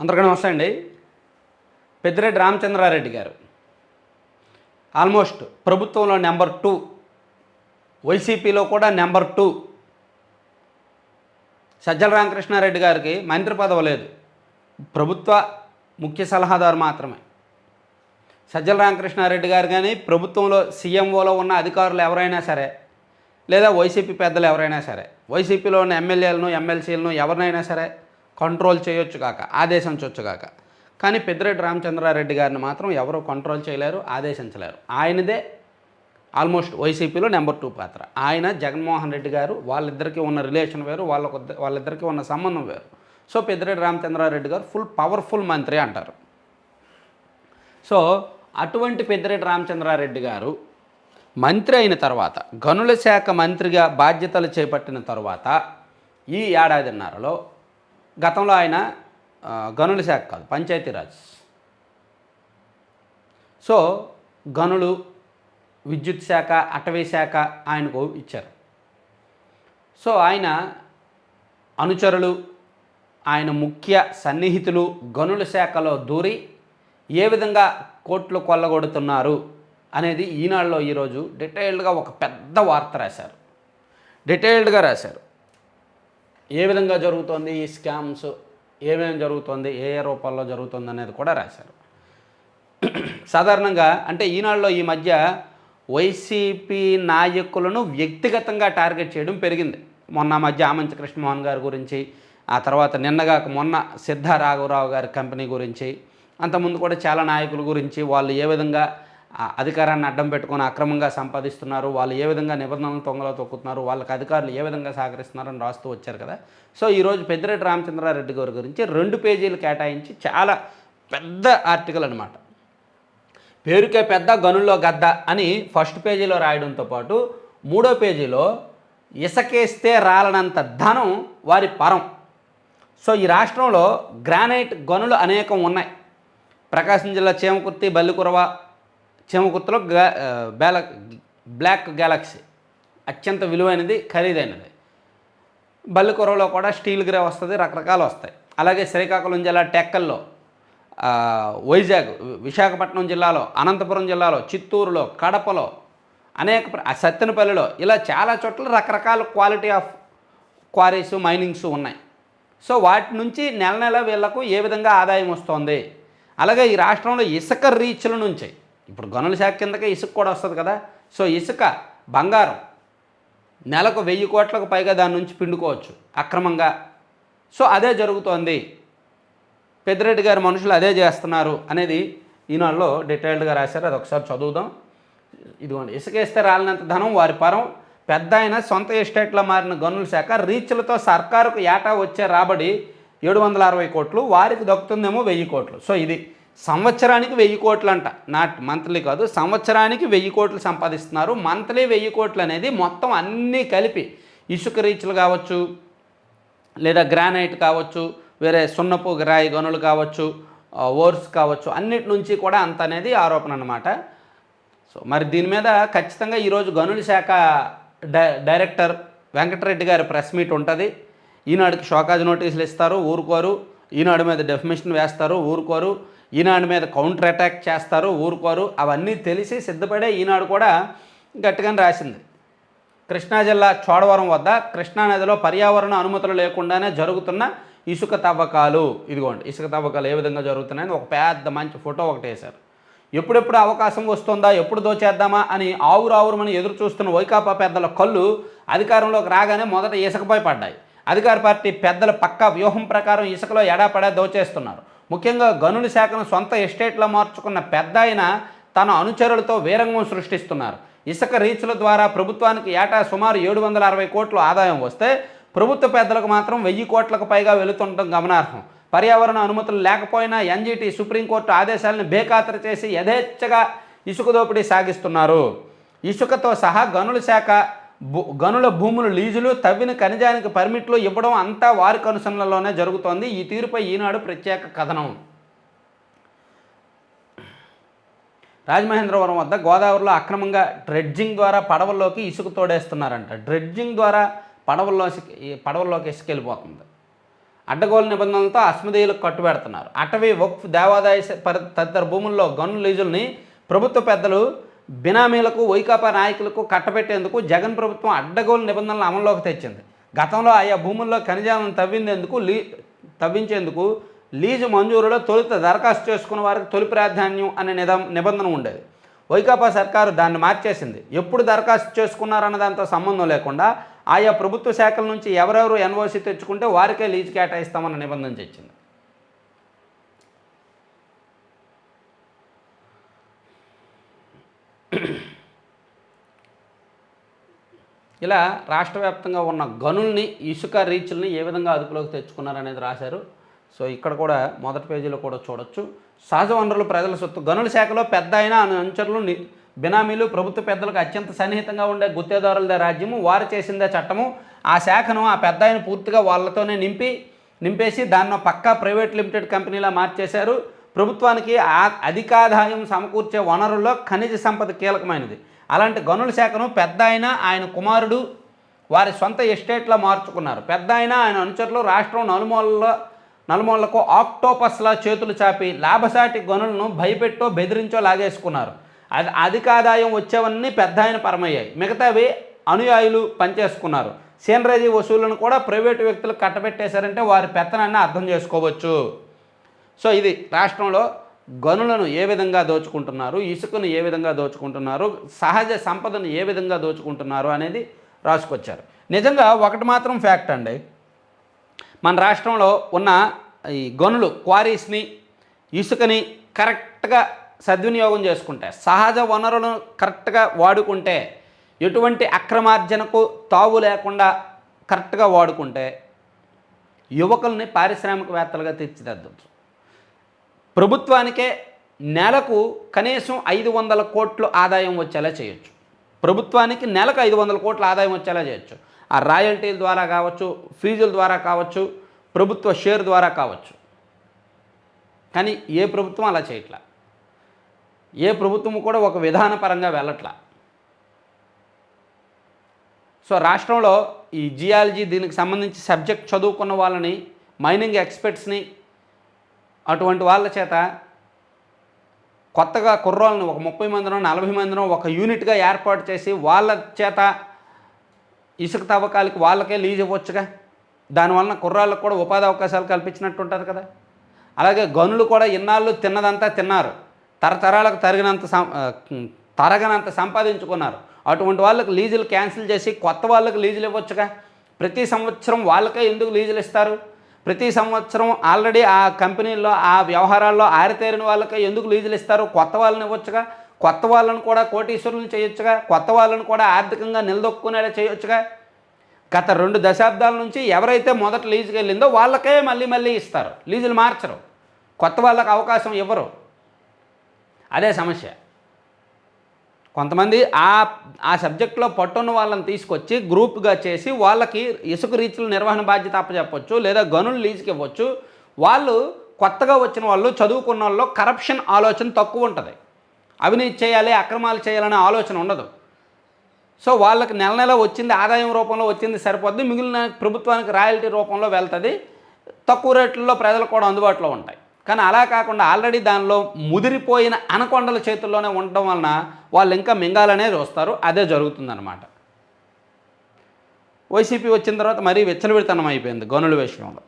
అందరికీ నమస్తే అండి. పెద్దిరెడ్డి రామచంద్రారెడ్డి గారు. ఆల్మోస్ట్ ప్రభుత్వంలో నెంబర్ టూ వైసీపీలో కూడా నెంబర్ టూ సజ్జల రామకృష్ణారెడ్డి గారికి మంత్రి పదవి లేదు. ప్రభుత్వ ముఖ్య సలహాదారు మాత్రమే. సజ్జల రామకృష్ణారెడ్డి గారు కానీ ప్రభుత్వంలో సీఎంఓలో ఉన్న అధికారులు ఎవరైనా సరే లేదా వైసీపీ పెద్దలు ఎవరైనా సరే వైసీపీలో ఉన్న ఎమ్మెల్యేలను ఎమ్మెల్సీలను ఎవరినైనా సరే కంట్రోల్ చేయొచ్చు కాక ఆదేశించవచ్చు కాక కానీ పెద్దిరెడ్డి రామచంద్రారెడ్డి గారిని మాత్రం ఎవరు కంట్రోల్ చేయలేరు ఆదేశించలేరు. ఆయనదే ఆల్మోస్ట్ వైసీపీలో నెంబర్ టూ పాత్ర. ఆయన జగన్మోహన్ రెడ్డి గారు వాళ్ళిద్దరికీ ఉన్న రిలేషన్ వేరు వాళ్ళ వాళ్ళిద్దరికీ ఉన్న సంబంధం వేరు. సో పెద్దిరెడ్డి రామచంద్రారెడ్డి గారు ఫుల్ పవర్ఫుల్ మంత్రి అంటారు. సో అటువంటి పెద్దిరెడ్డి రామచంద్రారెడ్డి గారు మంత్రి అయిన తర్వాత గనుల శాఖ మంత్రిగా బాధ్యతలు చేపట్టిన తర్వాత ఈ ఏడాదిన్నరలో గతంలో ఆయన గనుల శాఖ కాదు పంచాయతీరాజ్. సో గనులు విద్యుత్ శాఖ అటవీ శాఖ ఆయనకు ఇచ్చారు. సో ఆయన అనుచరులు ఆయన ముఖ్య సన్నిహితులు గనుల శాఖలో దూరి ఏ విధంగా కోట్లు కొల్లగొడుతున్నారు అనేది ఈనాడులో ఈరోజు డీటెయిల్డ్గా ఒక పెద్ద వార్త రాశారు. డీటెయిల్డ్గా రాశారు. ఏ విధంగా జరుగుతోంది ఈ స్కామ్స్? ఏమేమి జరుగుతోంది? ఏ ఏ రూపాల్లో జరుగుతుంది అనేది కూడా రాశారు. సాధారణంగా అంటే ఈనాడులో ఈ మధ్య వైసీపీ నాయకులను వ్యక్తిగతంగా టార్గెట్ చేయడం పెరిగింది. మొన్న మధ్య ఆమంచి కృష్ణమోహన్ గారి గురించి ఆ తర్వాత నిన్నగా మొన్న సిద్ధ రాఘవరావు గారి కంపెనీ గురించి అంతకుముందు కూడా చాలా నాయకుల గురించి వాళ్ళు ఏ విధంగా అధికారాన్ని అడ్డం పెట్టుకొని అక్రమంగా సంపాదిస్తున్నారు. వాళ్ళు ఏ విధంగా నిబంధనలు తొంగలో తొక్కుతున్నారు? వాళ్ళకి అధికారులు ఏ విధంగా సహకరిస్తున్నారని రాస్తూ వచ్చారు కదా. సో ఈరోజు పెద్దిరెడ్డి రామచంద్రారెడ్డి గారి గురించి రెండు పేజీలు కేటాయించి చాలా పెద్ద ఆర్టికల్ అనమాట పేరుకే పెద్ద గనుల్లో గద్ద అని ఫస్ట్ పేజీలో రాయడంతో పాటు మూడో పేజీలో ఇసకేస్తే రాలనంత ధనం వారి పరం. సో ఈ రాష్ట్రంలో గ్రానైట్ గనులు అనేకం ఉన్నాయి. ప్రకాశం జిల్లా చేమకుర్తి బల్లికురవ చీమకుర్తిలో గా బ్లాక్ గ్యాలక్సీ. అత్యంత విలువైనది ఖరీదైనది. బల్లికొరలో కూడా స్టీల్ గ్రే వస్తుంది రకరకాలు వస్తాయి. అలాగే శ్రీకాకుళం జిల్లా టెక్కల్లో వైజాగ్ విశాఖపట్నం జిల్లాలో అనంతపురం జిల్లాలో చిత్తూరులో కడపలో అనేక ప్ర- సత్తెనపల్లిలో ఇలా చాలా చోట్ల రకరకాల క్వాలిటీ ఆఫ్ క్వారీస్ మైనింగ్స్ ఉన్నాయి. సో వాటి నుంచి నెల నెల వీళ్ళకు ఏ విధంగా ఆదాయం వస్తుంది? అలాగే ఈ రాష్ట్రంలో ఇసుక రీచ్ల నుంచి ఇప్పుడు గనుల శాఖ కిందకే ఇసుక కూడా వస్తుంది కదా. సో ఇసుక బంగారం నెలకు వెయ్యి కోట్లకు పైగా దాని నుంచి పిండుకోవచ్చు అక్రమంగా. సో అదే జరుగుతోంది. పెద్దిరెడ్డి గారి మనుషులు అదే చేస్తున్నారు అనేది ఈనాడులో డీటెయిల్డ్గా రాశారు. అది ఒకసారి చదువుదాం. ఇదిగోండి ఇసుకేస్తే రాలినంత ధనం వారి పరం. పెద్ద అయిన సొంత ఎస్టేట్లో మారిన గనుల శాఖ రీచ్లతో సర్కారుకు ఏటా వచ్చే రాబడి ఏడు వందల అరవై కోట్లు వారికి దక్కుతుందేమో వెయ్యి కోట్లు. సో ఇది సంవత్సరానికి వెయ్యి కోట్లు అంట నాట్ మంత్లీ కాదు సంవత్సరానికి వెయ్యి కోట్లు సంపాదిస్తున్నారు. మంత్లీ వెయ్యి కోట్లు అనేది మొత్తం అన్నీ కలిపి ఇసుక రీచ్లు కావచ్చు లేదా గ్రానైట్ కావచ్చు వేరే సున్నపు రాయి గనులు కావచ్చు ఓర్స్ కావచ్చు అన్నిటి నుంచి కూడా అంత అనేది ఆరోపణ అనమాట సో మరి దీని మీద ఖచ్చితంగా ఈరోజు గనుల శాఖ డై డైరెక్టర్ వెంకటరెడ్డి గారి ప్రెస్ మీట్ ఉంటుంది. ఈనాడుకి షోకాజ్ నోటీసులు ఇస్తారు ఊరుకోరు. ఈనాడు మీద డెఫినేషన్ వేస్తారు ఊరుకోరు. ఈనాడు మీద కౌంటర్ అటాక్ చేస్తారు ఊరుకోరు. అవన్నీ తెలిసి సిద్ధపడే ఈనాడు కూడా గట్టిగానే రాసింది. కృష్ణా జిల్లా చోడవరం వద్ద కృష్ణా నదిలో పర్యావరణ అనుమతులు లేకుండానే జరుగుతున్న ఇసుక తవ్వకాలు. ఇదిగోండి ఇసుక తవ్వకాలు ఏ విధంగా జరుగుతున్నాయని ఒక పెద్ద మంచి ఫోటో ఒకటి వేశారు. ఎప్పుడెప్పుడు అవకాశం వస్తుందా ఎప్పుడు దోచేద్దామా అని ఆవురు ఆవురమని ఎదురు చూస్తున్న వైకాపా పెద్దల కళ్ళు అధికారంలోకి రాగానే మొదట ఇసుకపై పడ్డాయి. అధికార పార్టీ పెద్దల పక్క వ్యూహం ప్రకారం ఇసుకలో ఎడాపడా దోచేస్తున్నారు. ముఖ్యంగా గనుల శాఖను సొంత ఎస్టేట్లో మార్చుకున్న పెద్ద ఆయన తన అనుచరులతో వీరంగం సృష్టిస్తున్నారు. ఇసుక రీచ్ల ద్వారా ప్రభుత్వానికి ఏటా సుమారు ఏడు వందల అరవై కోట్లు ఆదాయం వస్తే ప్రభుత్వ పెద్దలకు మాత్రం వెయ్యి కోట్లకు పైగా వెళుతుండటం గమనార్హం. పర్యావరణ అనుమతులు లేకపోయినా ఎన్జీటీ సుప్రీంకోర్టు ఆదేశాలను బేఖాతరు చేసి యథేచ్ఛగా ఇసుక దోపిడీ సాగిస్తున్నారు. ఇసుకతో సహా గనుల శాఖ గనుల భూములు లీజులు తవ్విన ఖనిజానికి పర్మిట్లు ఇవ్వడం అంతా వారి కనుసనలలోనే జరుగుతోంది. ఈ తీరుపై ఈనాడు ప్రత్యేక కథనం. రాజమహేంద్రవరం వద్ద గోదావరిలో అక్రమంగా డ్రెడ్జింగ్ ద్వారా పడవల్లోకి ఇసుక తోడేస్తున్నారంట. డ్రెడ్జింగ్ ద్వారా పడవల్లో పడవల్లోకి ఇసుక వెళ్ళిపోతుంది అడ్డగోలు నిబంధనలతో అస్మదీయులకు కట్టుబెడుతున్నారు అటవీ వక్ఫ్ దేవాదాయ తదితర భూముల్లో గనుల లీజుల్ని ప్రభుత్వ పెద్దలు బినామీలకు వైకాపా నాయకులకు కట్టబెట్టేందుకు జగన్ ప్రభుత్వం అడ్డగోలు నిబంధనలు అమల్లోకి తెచ్చింది. గతంలో ఆయా భూముల్లో ఖనిజాలను తవ్విందేందుకు లీ తవ్వించేందుకు లీజు మంజూరులో తొలుత దరఖాస్తు చేసుకున్న వారికి తొలి ప్రాధాన్యం అనే నిదం నిబంధన ఉండేది. వైకాపా సర్కారు దాన్ని మార్చేసింది. ఎప్పుడు దరఖాస్తు చేసుకున్నారన్న దాంతో సంబంధం లేకుండా ఆయా ప్రభుత్వ శాఖల నుంచి ఎవరెవరు ఎన్ఓసి తెచ్చుకుంటే వారికే లీజు కేటాయిస్తామన్న నిబంధన తెచ్చింది. ఇలా రాష్ట్ర వ్యాప్తంగా ఉన్న గనుల్ని ఇసుక రీచ్ల్ని ఏ విధంగా అదుపులోకి తెచ్చుకున్నారనేది రాశారు. సో ఇక్కడ కూడా మొదటి పేజీలో కూడా చూడొచ్చు. సహజ వనరులు ప్రజల సొత్తు. గనుల శాఖలో పెద్ద అయిన అనుచరులు బినామీలు ప్రభుత్వ పెద్దలకు అత్యంత సన్నిహితంగా ఉండే గుత్తేదారులదే రాజ్యము వారు చేసిందే చట్టము. ఆ శాఖను ఆ పెద్ద ఆయన పూర్తిగా వాళ్ళతోనే నింపి నింపేసి దాన్ని పక్కా ప్రైవేట్ లిమిటెడ్ కంపెనీలా మార్చేశారు. ప్రభుత్వానికి అధికాదాయం సమకూర్చే వనరుల్లో ఖనిజ సంపద కీలకమైనది. అలాంటి గనుల శాఖను పెద్ద ఆయన ఆయన కుమారుడు వారి సొంత ఎస్టేట్లో మార్చుకున్నారు. పెద్ద ఆయన ఆయన అనుచరులు రాష్ట్రం నలుమూలలో నలుమూలలకు ఆక్టోపస్లా చేతులు చాపి లాభసాటి గనులను భయపెట్టో బెదిరించో లాగేసుకున్నారు. అది అధిక ఆదాయం వచ్చేవన్నీ పెద్ద ఆయన పరమయ్యాయి. మిగతావి అనుయాయులు పనిచేసుకున్నారు. సీనరేజీ వసూళ్ళను కూడా ప్రైవేటు వ్యక్తులు కట్టబెట్టేశారంటే వారి పెత్తనాన్ని అర్థం చేసుకోవచ్చు. సో ఇది రాష్ట్రంలో గనులను ఏ విధంగా దోచుకుంటున్నారు ఇసుకను ఏ విధంగా దోచుకుంటున్నారు సహజ సంపదను ఏ విధంగా దోచుకుంటున్నారు అనేది రాసుకొచ్చారు. నిజంగా ఒకటి మాత్రం ఫ్యాక్ట్ అండి. మన రాష్ట్రంలో ఉన్న ఈ గనులు క్వారీస్ని ఇసుకని కరెక్ట్గా సద్వినియోగం చేసుకుంటే సహజ వనరులను కరెక్ట్గా వాడుకుంటే ఎటువంటి అక్రమార్జనకు తావు లేకుండా కరెక్ట్గా వాడుకుంటే యువకుల్ని పారిశ్రామికవేత్తలుగా తీర్చిదిద్దచ్చు. ప్రభుత్వానికే నెలకు కనీసం ఐదు వందల కోట్లు ఆదాయం వచ్చేలా చేయొచ్చు. ప్రభుత్వానికి నెలకు ఐదు వందల కోట్ల ఆదాయం వచ్చేలా చేయొచ్చు. ఆ రాయల్టీల ద్వారా కావచ్చు ఫీజుల ద్వారా కావచ్చు ప్రభుత్వ షేర్ ద్వారా కావచ్చు. కానీ ఏ ప్రభుత్వం అలా చేయట్లా? ఏ ప్రభుత్వం కూడా ఒక విధానపరంగా వెళ్ళట్లా? సో రాష్ట్రంలో ఈ జియాలజీ దీనికి సంబంధించి సబ్జెక్ట్ చదువుకున్న వాళ్ళని మైనింగ్ ఎక్స్పర్ట్స్ని అటువంటి వాళ్ళ చేత కొత్తగా కుర్రాలను ఒక ముప్పై మందినో నలభై మందినో ఒక యూనిట్గా ఏర్పాటు చేసి వాళ్ళ చేత ఇసుక తవ్వకాలకి వాళ్ళకే లీజ్ ఇవ్వచ్చుగా. దానివలన కుర్రాళ్ళకు కూడా ఉపాధి అవకాశాలు కల్పించినట్టు ఉంటుంది కదా. అలాగే గనులు కూడా ఇన్నాళ్ళు తిన్నదంతా తిన్నారు. తరతరాలకు తరిగినంత సం- తరగనంత సంపాదించుకున్నారు. అటువంటి వాళ్ళకి లీజులు క్యాన్సిల్ చేసి కొత్త వాళ్ళకి లీజులు ఇవ్వచ్చుగా. ప్రతి సంవత్సరం వాళ్ళకే ఎందుకు లీజులు ఇస్తారు? ప్రతి సంవత్సరం ఆల్రెడీ ఆ కంపెనీల్లో ఆ వ్యవహారాల్లో ఆరితేరిన వాళ్ళకి ఎందుకు లీజులు ఇస్తారు? కొత్త వాళ్ళని ఇవ్వచ్చుగా? కొత్త వాళ్ళని కూడా కోటీశ్వరులను చేయొచ్చుగా? కొత్త వాళ్ళని కూడా ఆర్థికంగా నిలదొక్కునేలా చేయొచ్చుగా? గత రెండు దశాబ్దాల నుంచి ఎవరైతే మొదట లీజుకి వెళ్ళిందో వాళ్ళకే మళ్ళీ మళ్ళీ ఇస్తారు. లీజులు మార్చరు. కొత్త వాళ్ళకి అవకాశం ఇవ్వరు. అదే సమస్య. కొంతమంది ఆ ఆ సబ్జెక్ట్లో పట్టున్న వాళ్ళని తీసుకొచ్చి గ్రూప్గా చేసి వాళ్ళకి ఇసుక రీచ్ల నిర్వహణ బాధ్యత అప్పచెప్పచ్చు లేదా గనులు లీజుకి ఇవ్వచ్చు. వాళ్ళు కొత్తగా వచ్చిన వాళ్ళు చదువుకున్న వాళ్ళు కరప్షన్ ఆలోచన తక్కువ ఉంటుంది. అవినీతి చేయాలి అక్రమాలు చేయాలనే ఆలోచన ఉండదు. సో వాళ్ళకి నెల నెల వచ్చింది ఆదాయం రూపంలో వచ్చింది సరిపోద్ది మిగిలిన ప్రభుత్వానికి రాయల్టీ రూపంలో వెళ్తుంది. తక్కువ రేట్లలో ప్రజలు కూడా అందుబాటులో ఉంటాయి. కానీ అలా కాకుండా ఆల్రెడీ దానిలో ముదిరిపోయిన అనకొండల చేతుల్లోనే ఉండడం వలన వాళ్ళు ఇంకా మింగాలనే చూస్తారు. అదే జరుగుతుందన్నమాట. వైసీపీ వచ్చిన తర్వాత మరీ విచ్చలవిడితనం అయిపోయింది గనుల విషయంలో